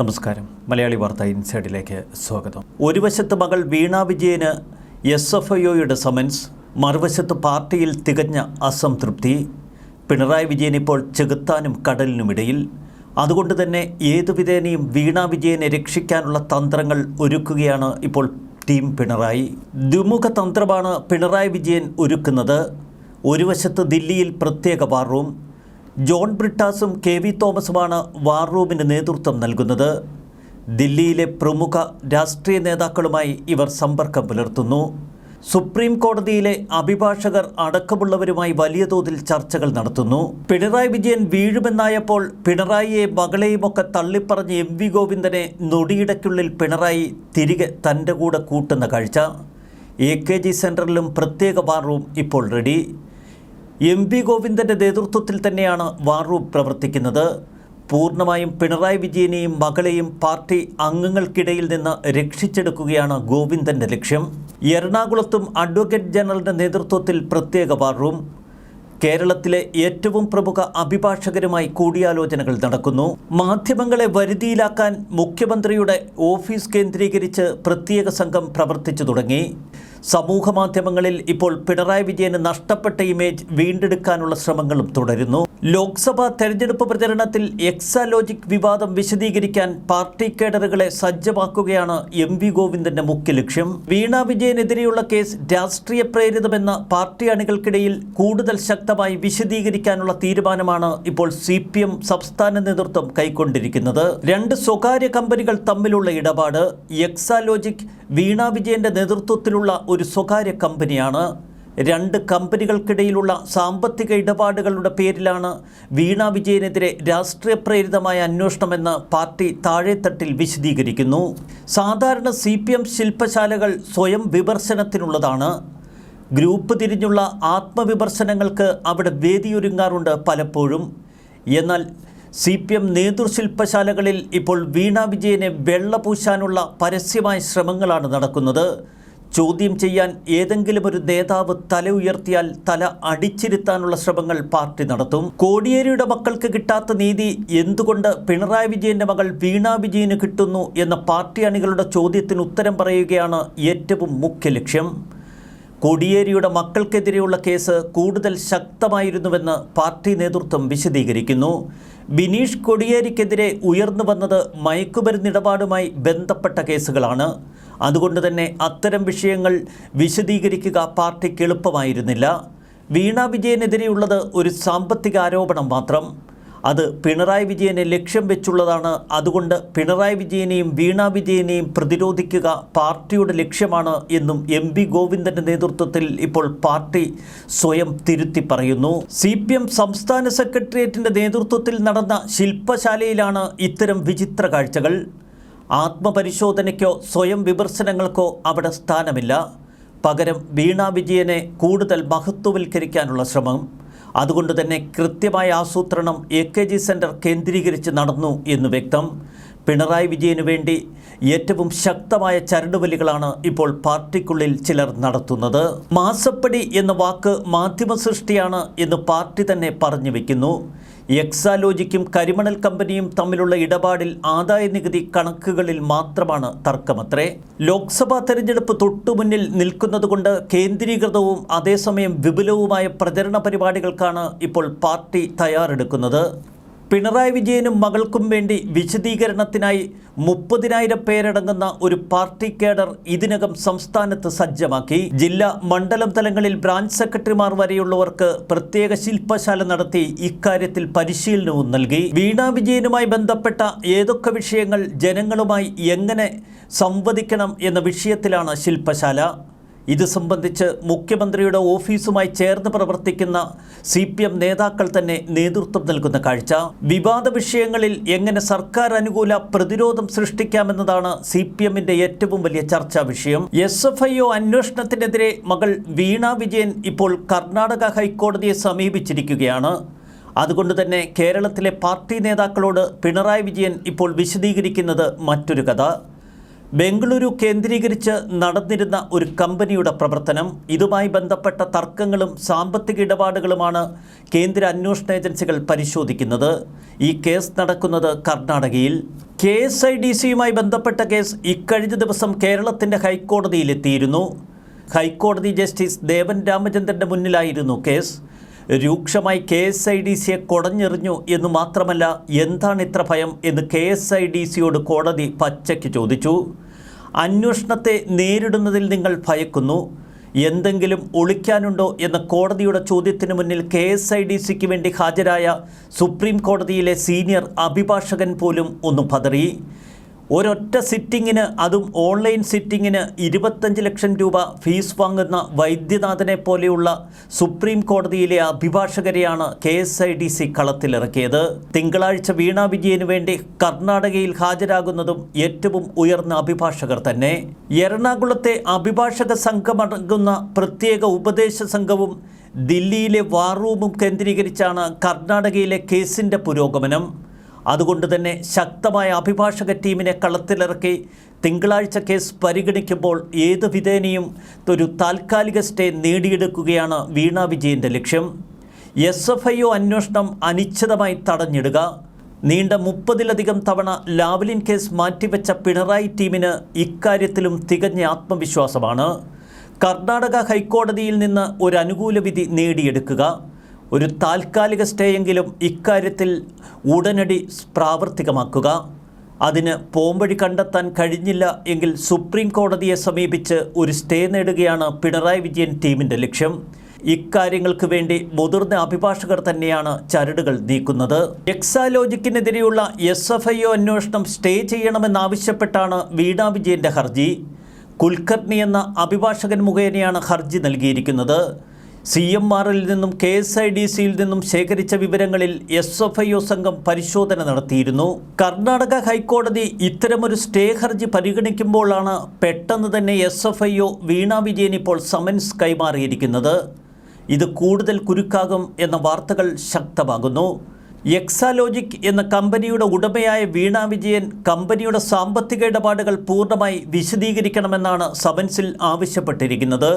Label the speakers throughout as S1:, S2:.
S1: നമസ്കാരം. മലയാളി വാർത്ത ഇൻസൈഡിലേക്ക് സ്വാഗതം. ഒരു വശത്ത് മകൾ വീണ വിജയന് എസ് എഫ് ഐഒയുടെ സമൻസ് മറുവശത്ത് പാർട്ടിയിൽ തികഞ്ഞ അസംതൃപ്തി. പിണറായി വിജയൻ ഇപ്പോൾ ചെകുത്താനും കടലിനുമിടയിൽ. അതുകൊണ്ട് തന്നെ ഏതു വിധേനയും വീണ വിജയനെ രക്ഷിക്കാനുള്ള തന്ത്രങ്ങൾ ഒരുക്കുകയാണ് ഇപ്പോൾ ടീം പിണറായി. ദ്വിമുഖ തന്ത്രമാണ് പിണറായി വിജയൻ ഒരുക്കുന്നത്. ഒരു വശത്ത് ദില്ലിയിൽ പ്രത്യേക വാർ റൂം ജോൺ ബ്രിട്ടാസും കെ വി തോമസുമാണ് വാർ റൂമിന് നേതൃത്വം നൽകുന്നത്. ദില്ലിയിലെ പ്രമുഖ രാഷ്ട്രീയ നേതാക്കളുമായി ഇവർ സമ്പർക്കം പുലർത്തുന്നു. സുപ്രീം കോടതിയിലെ അഭിഭാഷകർ അടക്കമുള്ളവരുമായി വലിയ തോതിൽ ചർച്ചകൾ നടത്തുന്നു. പിണറായി വിജയൻ വീഴുമെന്നായപ്പോൾ പിണറായിയെ മകളെയുമൊക്കെ തള്ളിപ്പറഞ്ഞ് എം വി ഗോവിന്ദനെ നൊടിയിടയ്ക്കുള്ളിൽ പിണറായി തിരികെ തന്റെ കൂടെ കൂട്ടുന്ന കാഴ്ച. എ കെ ജി സെന്ററിലും പ്രത്യേക വാർ റൂം ഇപ്പോൾ റെഡി. എം വി ഗോവിന്ദന്റെ നേതൃത്വത്തിൽ തന്നെയാണ് വാർ റൂം പ്രവർത്തിക്കുന്നത്. പൂർണമായും പിണറായി വിജയനെയും മകളെയും പാർട്ടി അംഗങ്ങൾക്കിടയിൽ നിന്ന് രക്ഷിച്ചെടുക്കുകയാണ് ഗോവിന്ദന്റെ ലക്ഷ്യം. എറണാകുളത്തും അഡ്വക്കേറ്റ് ജനറലിന്റെ നേതൃത്വത്തിൽ പ്രത്യേക വാർ റൂം. കേരളത്തിലെ ഏറ്റവും പ്രമുഖ അഭിഭാഷകരുമായി കൂടിയാലോചനകൾ നടക്കുന്നു. മാധ്യമങ്ങളെ വരുതിയിലാക്കാൻ മുഖ്യമന്ത്രിയുടെ ഓഫീസ് കേന്ദ്രീകരിച്ച് പ്രത്യേക സംഘം പ്രവർത്തിച്ചു തുടങ്ങി. സമൂഹ മാധ്യമങ്ങളിൽ ഇപ്പോൾ പിണറായി വിജയന് നഷ്ടപ്പെട്ട ഇമേജ് വീണ്ടെടുക്കാനുള്ള ശ്രമങ്ങളും തുടരുന്നു. ലോക്സഭാ തെരഞ്ഞെടുപ്പ് പ്രചരണത്തിൽ എക്സാലോജിക് വിവാദം വിശദീകരിക്കാൻ പാർട്ടി കേഡറുകളെ സജ്ജമാക്കുകയാണ് എം വി ഗോവിന്ദന്റെ മുഖ്യ ലക്ഷ്യം. വീണ വിജയനെതിരെയുള്ള കേസ് രാഷ്ട്രീയ പ്രേരിതമെന്ന പാർട്ടി അണികൾക്കിടയിൽ കൂടുതൽ ശക്തമായി വിശദീകരിക്കാനുള്ള തീരുമാനമാണ് ഇപ്പോൾ സി സംസ്ഥാന നേതൃത്വം കൈക്കൊണ്ടിരിക്കുന്നത്. രണ്ട് സ്വകാര്യ കമ്പനികൾ തമ്മിലുള്ള ഇടപാട് എക്സാലോജിക് വീണ വിജയന്റെ നേതൃത്വത്തിലുള്ള ഒരു സ്വകാര്യ കമ്പനിയാണ്. രണ്ട് കമ്പനികൾക്കിടയിലുള്ള സാമ്പത്തിക ഇടപാടുകളുടെ പേരിലാണ് വീണ വിജയനെതിരെ രാഷ്ട്രീയ പ്രേരിതമായ അന്വേഷണമെന്ന് പാർട്ടി താഴെത്തട്ടിൽ വിശദീകരിക്കുന്നു. സാധാരണ സി പി എം ശില്പശാലകൾ സ്വയം വിമർശനത്തിനുള്ളതാണ്. ഗ്രൂപ്പ് തിരിഞ്ഞുള്ള ആത്മവിമർശനങ്ങൾക്ക് അവിടെ വേദിയൊരുങ്ങാറുണ്ട് പലപ്പോഴും. എന്നാൽ സി പി എം നേതൃശില്പശാലകളിൽ ഇപ്പോൾ വീണ വിജയനെ വെള്ളപൂശാനുള്ള പരസ്യമായ ശ്രമങ്ങളാണ് നടക്കുന്നത്. ചോദ്യം ചെയ്യാൻ ഏതെങ്കിലും ഒരു നേതാവ് തല ഉയർത്തിയാൽ തല അടിച്ചിരുത്താനുള്ള ശ്രമങ്ങൾ പാർട്ടി നടത്തും. കോടിയേരിയുടെ മക്കൾക്ക് കിട്ടാത്ത നീതി എന്തുകൊണ്ട് പിണറായി വിജയന്റെ മകൾ വീണ വിജയന് കിട്ടുന്നു എന്ന പാർട്ടി അണികളുടെ ചോദ്യത്തിന് ഉത്തരം പറയുകയാണ് ഏറ്റവും മുഖ്യ ലക്ഷ്യം. കോടിയേരിയുടെ മക്കൾക്കെതിരെയുള്ള കേസ് കൂടുതൽ ശക്തമായിരുന്നുവെന്ന് പാർട്ടി നേതൃത്വം വിശദീകരിക്കുന്നു. ബിനീഷ് കോടിയേരിക്കെതിരെ ഉയർന്നു വന്നത് മയക്കുമരുന്നിടപാടുമായി ബന്ധപ്പെട്ട കേസുകളാണ്. അതുകൊണ്ട് തന്നെ അത്തരം വിഷയങ്ങൾ വിശദീകരിക്കുക പാർട്ടിക്ക് എളുപ്പമായിരുന്നില്ല. വീണ വിജയനെതിരെയുള്ളത് ഒരു സാമ്പത്തിക ആരോപണം മാത്രം. അത് പിണറായി വിജയനെ ലക്ഷ്യം വെച്ചുള്ളതാണ്. അതുകൊണ്ട് പിണറായി വിജയനെയും വീണ വിജയനെയും പ്രതിരോധിക്കുക പാർട്ടിയുടെ ലക്ഷ്യമാണ് എന്നും എം പി ഗോവിന്ദന്റെ നേതൃത്വത്തിൽ ഇപ്പോൾ പാർട്ടി സ്വയം തിരുത്തി പറയുന്നു. സി പി എം സംസ്ഥാന സെക്രട്ടേറിയറ്റിന്റെ നേതൃത്വത്തിൽ നടന്ന ശില്പശാലയിലാണ് ഇത്തരം വിചിത്ര കാഴ്ചകൾ. ആത്മപരിശോധനയ്ക്കോ സ്വയം വിമർശനങ്ങൾക്കോ അവിടെ സ്ഥാനമില്ല. പകരം വീണ വിജയനെ കൂടുതൽ മഹത്വവൽക്കരിക്കാനുള്ള ശ്രമം. അതുകൊണ്ട് തന്നെ കൃത്യമായ ആസൂത്രണം എ കെ ജി സെന്റർ കേന്ദ്രീകരിച്ച് നടന്നു എന്ന് വ്യക്തം. പിണറായി വിജയനു വേണ്ടി ഏറ്റവും ശക്തമായ ചരടുവലികളാണ് ഇപ്പോൾ പാർട്ടിക്കുള്ളിൽ ചിലർ നടത്തുന്നത്. മാസപ്പടി എന്ന വാക്ക് മാധ്യമ സൃഷ്ടിയാണ് എന്ന് പാർട്ടി തന്നെ പറഞ്ഞു വയ്ക്കുന്നു എക്സാലോജിക്കും കരിമണൽ കമ്പനിയും തമ്മിലുള്ള ഇടപാടിൽ ആദായ നികുതി കണക്കുകളിൽ മാത്രമാണ് തർക്കമത്രേ. ലോക്സഭാ തെരഞ്ഞെടുപ്പ് തൊട്ടുമുന്നിൽ നിൽക്കുന്നതുകൊണ്ട് കേന്ദ്രീകൃതവും അതേസമയം വിപുലവുമായ പ്രചരണ പരിപാടികൾക്കാണ് ഇപ്പോൾ പാർട്ടി തയ്യാറെടുക്കുന്നത്. പിണറായി വിജയനും മകൾക്കും വേണ്ടി വിശദീകരണത്തിനായി മുപ്പതിനായിരം പേരടങ്ങുന്ന ഒരു പാർട്ടി കേഡർ ഇതിനകം സംസ്ഥാനത്ത് സജ്ജമാക്കി. ജില്ലാ മണ്ഡലം തലങ്ങളിൽ ബ്രാഞ്ച് സെക്രട്ടറിമാർ വരെയുള്ളവർക്ക് പ്രത്യേക ശില്പശാല നടത്തി ഇക്കാര്യത്തിൽ പരിശീലനവും നൽകി. വീണ വിജയനുമായി ബന്ധപ്പെട്ട ഏതൊക്കെ വിഷയങ്ങൾ ജനങ്ങളുമായി എങ്ങനെ സംവദിക്കണം എന്ന വിഷയത്തിലാണ് ശില്പശാല. ഇത് സംബന്ധിച്ച് മുഖ്യമന്ത്രിയുടെ ഓഫീസുമായി ചേർന്ന് പ്രവർത്തിക്കുന്ന സി പി എം നേതാക്കൾ തന്നെ നേതൃത്വം നൽകുന്ന കാഴ്ച. വിവാദ വിഷയങ്ങളിൽ എങ്ങനെ സർക്കാർ അനുകൂല പ്രതിരോധം സൃഷ്ടിക്കാമെന്നതാണ് സി പി എമ്മിന്റെ ഏറ്റവും വലിയ ചർച്ചാ വിഷയം. എസ് എഫ് ഐ ഒ അന്വേഷണത്തിനെതിരെ മകൾ വീണ വിജയൻ ഇപ്പോൾ കർണാടക ഹൈക്കോടതിയെ സമീപിച്ചിരിക്കുകയാണ്. അതുകൊണ്ട് തന്നെ കേരളത്തിലെ പാർട്ടി നേതാക്കളോട് പിണറായി വിജയൻ ഇപ്പോൾ വിശദീകരിക്കുന്നത് മറ്റൊരു കഥ. ബംഗളൂരു കേന്ദ്രീകരിച്ച് നടന്നിരുന്ന ഒരു കമ്പനിയുടെ പ്രവർത്തനം ഇതുമായി ബന്ധപ്പെട്ട തർക്കങ്ങളും സാമ്പത്തിക ഇടപാടുകളുമാണ് കേന്ദ്ര അന്വേഷണ ഏജൻസികൾ പരിശോധിക്കുന്നത്. ഈ കേസ് നടക്കുന്നത് കർണാടകയിൽ. കെ എസ് ഐ ഡി സിയുമായി ബന്ധപ്പെട്ട കേസ് ഇക്കഴിഞ്ഞ ദിവസം കേരളത്തിന്റെ ഹൈക്കോടതിയിലെത്തിയിരുന്നു. ഹൈക്കോടതി ജസ്റ്റിസ് ദേവൻ രാമചന്ദ്രന്റെ മുന്നിലായിരുന്നു കേസ്. രൂക്ഷമായി കെ എസ് ഐ ഡി സിയെ കൊടഞ്ഞെറിഞ്ഞു എന്ന് മാത്രമല്ല എന്താണ് ഇത്ര ഭയം എന്ന് കെ എസ് ഐ ഡി സിയോട് കോടതി പച്ചയ്ക്ക് ചോദിച്ചു. അന്വേഷണത്തെ നേരിടുന്നതിൽ നിങ്ങൾ ഭയക്കുന്നു. എന്തെങ്കിലും ഒളിക്കാനുണ്ടോ എന്ന കോടതിയുടെ ചോദ്യത്തിന് മുന്നിൽ കെ എസ് ഐ ഡി സിക്ക് വേണ്ടി ഹാജരായ സുപ്രീം കോടതിയിലെ സീനിയർ അഭിഭാഷകൻ പോലും ഒന്ന് പതറി. ഒരൊറ്റ സിറ്റിങ്ങിന് അതും ഓൺലൈൻ സിറ്റിങ്ങിന് ഇരുപത്തഞ്ച് ലക്ഷം രൂപ ഫീസ് വാങ്ങുന്ന വൈദ്യനാഥനെ പോലെയുള്ള സുപ്രീം കോടതിയിലെ അഭിഭാഷകരെയാണ് K S I D C കളത്തിലിറക്കിയത്. തിങ്കളാഴ്ച വീണാ വിജയന് വേണ്ടി കർണാടകയിൽ ഹാജരാകുന്നതും ഏറ്റവും ഉയർന്ന അഭിഭാഷകർ തന്നെ. എറണാകുളത്തെ അഭിഭാഷക സംഘമടങ്ങുന്ന പ്രത്യേക ഉപദേശ സംഘവും ദില്ലിയിലെ വാർ റൂമും കേന്ദ്രീകരിച്ചാണ് കർണാടകയിലെ കേസിന്റെ പുരോഗമനം. അതുകൊണ്ട് തന്നെ ശക്തമായ അഭിഭാഷക ടീമിനെ കളത്തിലിറക്കി തിങ്കളാഴ്ച കേസ് പരിഗണിക്കുമ്പോൾ ഏത് വിധേനയും ഒരു താൽക്കാലിക സ്റ്റേ നേടിയെടുക്കുകയാണ് വീണ വിജയന്റെ ലക്ഷ്യം. എസ് എഫ് ഐ ഒ അന്വേഷണം അനിശ്ചിതമായി തടഞ്ഞിടുക. നീണ്ട മുപ്പതിലധികം തവണ ലാവലിൻ കേസ് മാറ്റിവെച്ച പിണറായി ടീമിന് ഇക്കാര്യത്തിലും തികഞ്ഞ ആത്മവിശ്വാസമാണ്. കർണാടക ഹൈക്കോടതിയിൽ നിന്ന് ഒരു അനുകൂല വിധി നേടിയെടുക്കുക. ഒരു താൽക്കാലിക സ്റ്റേയെങ്കിലും ഇക്കാര്യത്തിൽ ഉടനടി പ്രാവർത്തികമാക്കുക. അതിന് പോംവഴി കണ്ടെത്താൻ കഴിഞ്ഞില്ല എങ്കിൽ സുപ്രീം കോടതിയെ സമീപിച്ച് ഒരു സ്റ്റേ നേടുകയാണ് പിണറായി വിജയൻ ടീമിന്റെ ലക്ഷ്യം. ഇക്കാര്യങ്ങൾക്ക് വേണ്ടി മുതിർന്ന അഭിഭാഷകർ തന്നെയാണ് ചരടുകൾ നീക്കുന്നത്. എക്സാലോജിക്കിനെതിരെയുള്ള എസ് എഫ് ഐ ഒ അന്വേഷണം സ്റ്റേ ചെയ്യണമെന്നാവശ്യപ്പെട്ടാണ് വീണ വിജയന്റെ ഹർജി. കുൽക്കർണി എന്ന അഭിഭാഷകൻ മുഖേനയാണ് ഹർജി നൽകിയിരിക്കുന്നത്. സി എം ആറിൽ നിന്നും കെ എസ് ഐ ഡി സിയിൽ നിന്നും ശേഖരിച്ച വിവരങ്ങളിൽ എസ് എഫ് ഐ ഒ സംഘം പരിശോധന നടത്തിയിരുന്നു. കർണാടക ഹൈക്കോടതി ഇത്തരമൊരു സ്റ്റേ ഹർജി പരിഗണിക്കുമ്പോഴാണ് പെട്ടെന്ന് തന്നെ S F I O Veena Vijayan ഇപ്പോൾ സമൻസ് കൈമാറിയിരിക്കുന്നത്. ഇത് കൂടുതൽ കുരുക്കാകും എന്ന വാർത്തകൾ ശക്തമാകുന്നു. എക്സാലോജിക് എന്ന കമ്പനിയുടെ ഉടമയായ വീണ വിജയൻ കമ്പനിയുടെ സാമ്പത്തിക ഇടപാടുകൾ പൂർണമായി വിശദീകരിക്കണമെന്നാണ് സമൻസിൽ ആവശ്യപ്പെട്ടിരിക്കുന്നത്.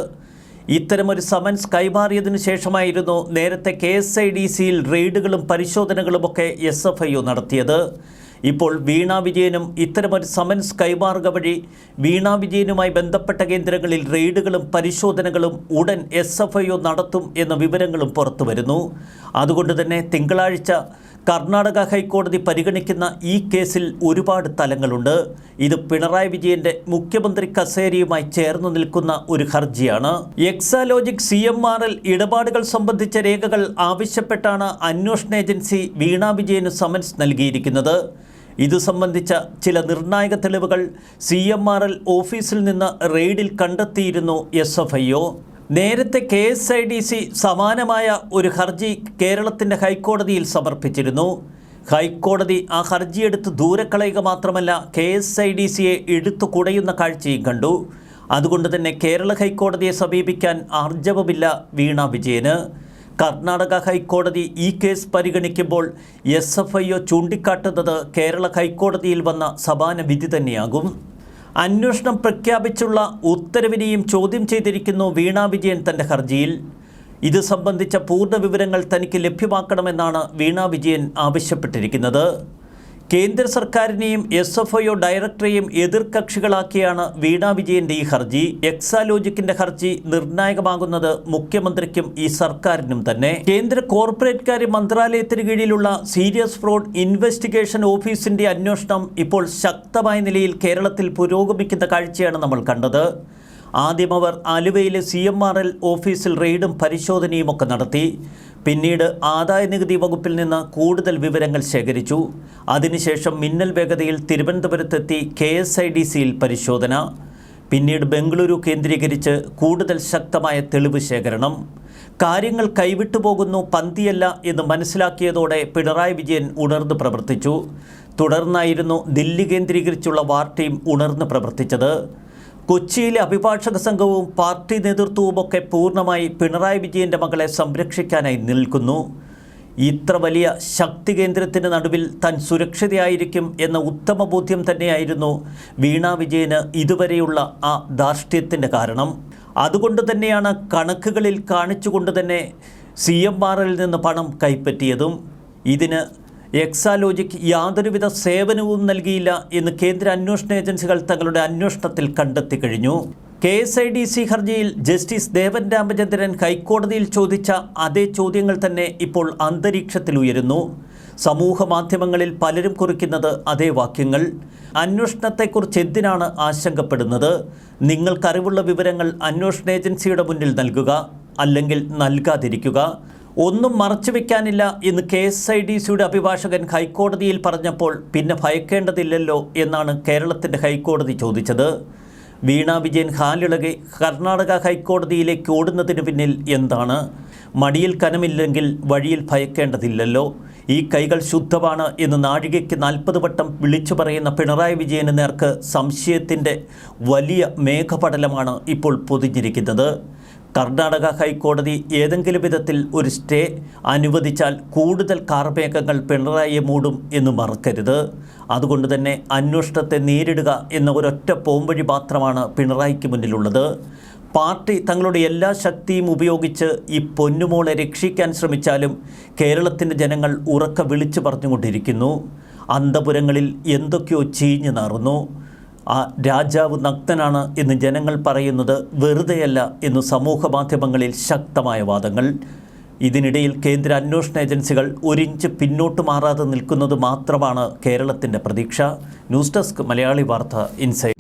S1: ഇത്തരമൊരു സമൻസ് കൈമാറിയതിനു ശേഷമായിരുന്നു നേരത്തെ കെ എസ് ഐ ഡി സിയിൽ റെയ്ഡുകളും പരിശോധനകളുമൊക്കെ എസ് എഫ് ഐ നടത്തിയത്. ഇപ്പോൾ വീണ വിജയനും ഇത്തരമൊരു സമൻസ് കൈമാറുക വഴി വീണ വിജയനുമായി ബന്ധപ്പെട്ട കേന്ദ്രങ്ങളിൽ റെയ്ഡുകളും പരിശോധനകളും ഉടൻ എസ് എഫ് ഐ നടത്തും എന്ന വിവരങ്ങളും പുറത്തുവരുന്നു. അതുകൊണ്ട് തന്നെ തിങ്കളാഴ്ച കർണാടക ഹൈക്കോടതി പരിഗണിക്കുന്ന ഈ കേസിൽ ഒരുപാട് തലങ്ങളുണ്ട്. ഇത് പിണറായി വിജയന്റെ മുഖ്യമന്ത്രി കസേരയുമായി ചേർന്ന് നിൽക്കുന്ന ഒരു ഹർജിയാണ്. Exalogic C M R L ഇടപാടുകൾ സംബന്ധിച്ച രേഖകൾ ആവശ്യപ്പെട്ടാണ് അന്വേഷണ ഏജൻസി വീണ വിജയന് സമൻസ് നൽകിയിരിക്കുന്നത്. ഇത് സംബന്ധിച്ച ചില നിർണായക തെളിവുകൾ സി എം ആർ എൽ ഓഫീസിൽ നിന്ന് റെയ്ഡിൽ കണ്ടെത്തിയിരുന്നു എസ് എഫ് ഐ നേരത്തെ K S I D C സമാനമായ ഒരു ഹർജി കേരളത്തിന്റെ ഹൈക്കോടതിയിൽ സമർപ്പിച്ചിരുന്നു. ഹൈക്കോടതി ആ ഹർജിയെടുത്ത് ദൂരക്കളയുക മാത്രമല്ല കെ എസ് ഐ ഡി സിയെ എടുത്തു കുടയുന്ന കാഴ്ചയും കണ്ടു. അതുകൊണ്ട് തന്നെ കേരള ഹൈക്കോടതിയെ സമീപിക്കാൻ ആർജവമില്ല വീണ വിജയന്. കർണാടക ഹൈക്കോടതി ഈ കേസ് പരിഗണിക്കുമ്പോൾ എസ് എഫ് ഐ ഒ ചൂണ്ടിക്കാട്ടുന്നത് കേരള ഹൈക്കോടതിയിൽ വന്ന സമാന വിധി തന്നെയാകും. അന്വേഷണം പ്രഖ്യാപിച്ചുള്ള ഉത്തരവിനെയും ചോദ്യം ചെയ്തിരിക്കുന്നു വീണ വിജയൻ തന്റെ ഹർജിയിൽ. ഇത് സംബന്ധിച്ച പൂർണ വിവരങ്ങൾ തനിക്ക് ലഭ്യമാക്കണമെന്നാണ് വീണ വിജയൻ ആവശ്യപ്പെട്ടിരിക്കുന്നത്. കേന്ദ്ര സർക്കാരിനെയും എസ് എഫ് ഐ ഒ ഡയറക്ടറെയും എതിർകക്ഷികളാക്കിയാണ് വീണ വിജയന്റെ ഈ ഹർജി. എക്സാലോജിക്കിന്റെ ഹർജി നിർണായകമാകുന്നത് മുഖ്യമന്ത്രിക്കും ഈ സർക്കാരിനും തന്നെ. കേന്ദ്ര കോർപ്പറേറ്റ് കാര്യ മന്ത്രാലയത്തിന് കീഴിലുള്ള സീരിയസ് ഫ്രോഡ് ഇൻവെസ്റ്റിഗേഷൻ ഓഫീസിന്റെ അന്വേഷണം ഇപ്പോൾ ശക്തമായ നിലയിൽ കേരളത്തിൽ പുരോഗമിക്കുന്ന കാഴ്ചയാണ് നമ്മൾ കണ്ടത്. ആദ്യം അവർ ആലുവയിലെ സി എം ആർ എൽ ഓഫീസിൽ റെയ്ഡും പരിശോധനയും ഒക്കെ നടത്തി. പിന്നീട് ആദായ നികുതി വകുപ്പിൽ നിന്ന് കൂടുതൽ വിവരങ്ങൾ ശേഖരിച്ചു. അതിനുശേഷം മിന്നൽ വേഗതയിൽ തിരുവനന്തപുരത്തെത്തി കെ എസ് ഐ ഡി സിയിൽ പരിശോധന. പിന്നീട് ബംഗളൂരു കേന്ദ്രീകരിച്ച് കൂടുതൽ ശക്തമായ തെളിവ് ശേഖരണം. കാര്യങ്ങൾ കൈവിട്ടു പോകുന്നു പന്തിയല്ല എന്ന് മനസ്സിലാക്കിയതോടെ പിണറായി വിജയൻ ഉണർന്ന് പ്രവർത്തിച്ചു. തുടർന്നായിരുന്നു ദില്ലി കേന്ദ്രീകരിച്ചുള്ള വാർ ടീം ഉണർന്ന് പ്രവർത്തിച്ചത്. കൊച്ചിയിലെ അഭിഭാഷക സംഘവും പാർട്ടി നേതൃത്വവുമൊക്കെ പൂർണമായി പിണറായി വിജയന്റെ മകളെ സംരക്ഷിക്കാനായി നിൽക്കുന്നു. ഇത്ര വലിയ ശക്തി കേന്ദ്രത്തിന് നടുവിൽ താൻ സുരക്ഷിതയായിരിക്കും എന്ന ഉത്തമ ബോധ്യം തന്നെയായിരുന്നു വീണ വിജയന് ഇതുവരെയുള്ള ആ ധാർഷ്ട്യത്തിന്റെ കാരണം. അതുകൊണ്ട് തന്നെയാണ് കണക്കുകളിൽ കാണിച്ചുകൊണ്ട് തന്നെ സി എം ആറിൽ നിന്ന് പണം കൈപ്പറ്റിയതും. ഇതിന് എക്സാലോജിക് യാതൊരുവിധ സേവനവും നൽകിയില്ല എന്ന് കേന്ദ്ര അന്വേഷണ ഏജൻസികൾ തങ്ങളുടെ അന്വേഷണത്തിൽ കണ്ടെത്തി കഴിഞ്ഞു. K S I D C ഹർജിയിൽ ജസ്റ്റിസ് ദേവൻ രാമചന്ദ്രൻ ഹൈക്കോടതിയിൽ ചോദിച്ച അതേ ചോദ്യങ്ങൾ തന്നെ ഇപ്പോൾ അന്തരീക്ഷത്തിൽ ഉയരുന്നു. സമൂഹ മാധ്യമങ്ങളിൽ പലരും കുറിക്കുന്നത് അതേ വാക്യങ്ങൾ. അന്വേഷണത്തെക്കുറിച്ച് എന്തിനാണ് ആശങ്കപ്പെടുന്നത്? നിങ്ങൾക്കറിവുള്ള വിവരങ്ങൾ അന്വേഷണ ഏജൻസിയുടെ മുന്നിൽ നൽകുക അല്ലെങ്കിൽ നൽകാതിരിക്കുക. ഒന്നും മറച്ചുവെക്കാനില്ല എന്ന് കെ എസ് ഐ ഡി സിയുടെ അഭിഭാഷകൻ ഹൈക്കോടതിയിൽ പറഞ്ഞപ്പോൾ പിന്നെ ഭയക്കേണ്ടതില്ലല്ലോ എന്നാണ് കേരളത്തിന്റെ ഹൈക്കോടതി ചോദിച്ചത്. വീണ വിജയൻ ഹാലിളകി കർണാടക ഹൈക്കോടതിയിലേക്ക് ഓടുന്നതിന് പിന്നിൽ എന്താണ്? മടിയിൽ കനമില്ലെങ്കിൽ വഴിയിൽ ഭയക്കേണ്ടതില്ലല്ലോ. ഈ കൈകൾ ശുദ്ധമാണ് എന്ന് നാഴികയ്ക്ക് നാൽപ്പത് വട്ടം വിളിച്ചു പറയുന്ന പിണറായി വിജയന് നേർക്ക് സംശയത്തിന്റെ വലിയ മേഘപടലമാണ് ഇപ്പോൾ പൊതിഞ്ഞിരിക്കുന്നത്. കർണാടക ഹൈക്കോടതി ഏതെങ്കിലും വിധത്തിൽ ഒരു സ്റ്റേ അനുവദിച്ചാൽ കൂടുതൽ കാർമേഘങ്ങൾ പിണറായി മൂടും എന്ന് മറക്കരുത്. അതുകൊണ്ട് തന്നെ അന്വേഷണത്തെ നേരിടുക എന്ന ഒരൊറ്റ പോംവഴി മാത്രമാണ് പിണറായിക്ക് മുന്നിലുള്ളത്. പാർട്ടി തങ്ങളുടെ എല്ലാ ശക്തിയും ഉപയോഗിച്ച് ഈ പൊന്നുമോളെ രക്ഷിക്കാൻ ശ്രമിച്ചാലും കേരളത്തിന്റെ ജനങ്ങൾ ഉറക്ക വിളിച്ചു പറഞ്ഞുകൊണ്ടിരിക്കുന്നു. അന്തപുരങ്ങളിൽ എന്തൊക്കെയോ ചീഞ്ഞു നാറുന്നു. ആ രാജാവ് നഗ്നനാണ് എന്ന് ജനങ്ങൾ പറയുന്നത് വെറുതെയല്ല എന്ന് സമൂഹ മാധ്യമങ്ങളിൽ ശക്തമായ വാദങ്ങൾ. ഇതിനിടയിൽ കേന്ദ്ര അന്വേഷണ ഏജൻസികൾ ഒരിഞ്ച് പിന്നോട്ട് മാറാതെ നിൽക്കുന്നത് മാത്രമാണ് കേരളത്തിന്റെ പ്രതീക്ഷ. ന്യൂസ് ഡെസ്ക് മലയാളി വാർത്ത ഇൻസൈഡ്